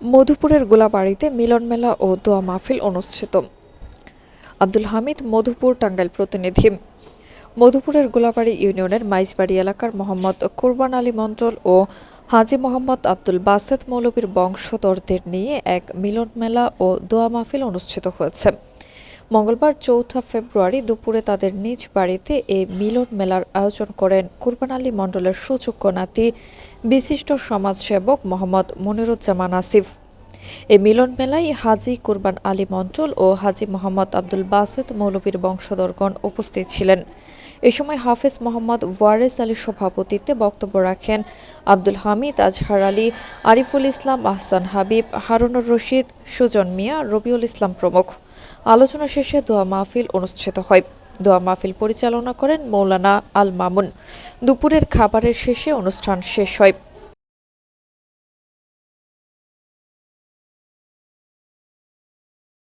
মধুপুরের গোলাবাড়িতে মিলন মেলা ও দোয়া মাহফিল অনুষ্ঠিত। আব্দুল হামিদ, মধুপুর টাঙ্গাইল প্রতিনিধি। মধুপুরের গোলাবাড়ি ইউনিয়নের মাইজবাড়ি এলাকার মোহাম্মদ কুরবান আলী মণ্ডল ও হাজি মোহাম্মদ আব্দুল বাসেত মৌলবীর বংশধরদের নিয়ে এক মিলন মেলা ও দোয়া মাহফিল অনুষ্ঠিত হয়েছে। মঙ্গলবার চৌঠা ফেব্রুয়ারি দুপুরে তাদের নিজ বাড়িতে এই মিলন মেলার আয়োজন করেন কোরবান আলী মণ্ডলের সুযোগ্য নাতি, বিশিষ্ট সমাজসেবক মোহাম্মদ মনিরুজ্জামান আসিফ। এই মিলন মেলায় হাজী কুরবান আলী মণ্ডল ও হাজী মোহাম্মদ আব্দুল বাসেত মৌলবীর বংশধরগণ উপস্থিত ছিলেন। এ সময় হাফেজ মোহাম্মদ ওয়ারেস আলীর সভাপতিত্বে বক্তব্য রাখেন আব্দুল হামিদ, আজহার আলী, আরিফুল ইসলাম, আহসান হাবিব, হারুনুর রশিদ, সুজন মিয়া, রবিউল ইসলাম প্রমুখ। আলোচনা শেষে দোয়া মাহফিল অনুষ্ঠিত হয়। দোয়া মাহফিল পরিচালনা করেন মৌলানা আল মামুন দুপুরের খাবারের শেষে অনুষ্ঠান শেষ হয়।